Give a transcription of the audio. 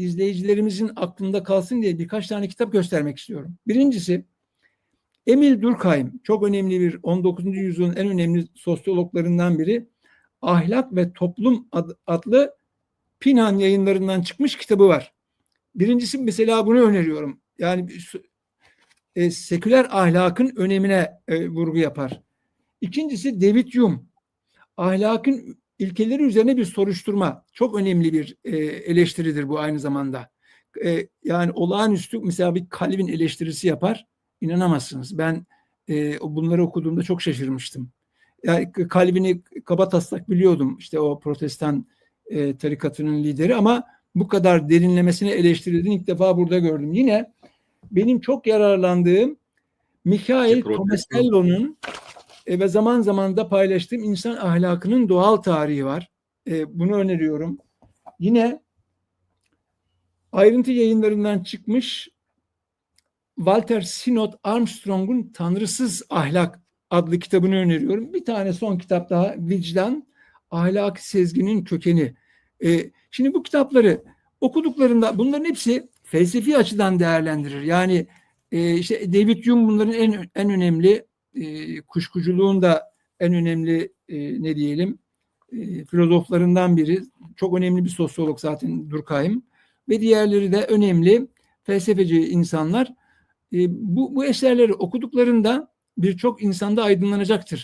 izleyicilerimizin aklında kalsın diye birkaç tane kitap göstermek istiyorum. Birincisi Emil Durkheim çok önemli bir 19. yüzyılın en önemli sosyologlarından biri. Ahlak ve Toplum ad- adlı Pinan yayınlarından çıkmış kitabı var. Birincisi mesela bunu öneriyorum. Yani e, seküler ahlakın önemine e, vurgu yapar. İkincisi David Hume. Ahlakın ilkeleri üzerine bir soruşturma. Çok önemli bir e, eleştiridir bu aynı zamanda. E, yani olağanüstü mesela bir Calvin eleştirisi yapar. İnanamazsınız. Ben e, bunları okuduğumda çok şaşırmıştım. Yani Calvin'i kaba taslak biliyordum. İşte o protestan e, tarikatının lideri ama bu kadar derinlemesine eleştirildiğini ilk defa burada gördüm. Yine benim çok yararlandığım Protestan. Tomasello'nun e, ve zaman zaman da paylaştığım insan ahlakının doğal tarihi var. E, bunu öneriyorum. Yine ayrıntı yayınlarından çıkmış Walter Synod Armstrong'un Tanrısız Ahlak adlı kitabını öneriyorum. Bir tane son kitap daha Vicdan, Ahlaki Sezginin Kökeni. E, şimdi bu kitapları okuduklarında bunların hepsi felsefi açıdan değerlendirir. Yani e, işte David Hume bunların en en önemli e, kuşkuculuğun da en önemli e, ne diyelim e, filozoflarından biri. Çok önemli bir sosyolog zaten Durkheim ve diğerleri de önemli felsefeci insanlar. E, bu, bu eserleri okuduklarında birçok insanda aydınlanacaktır.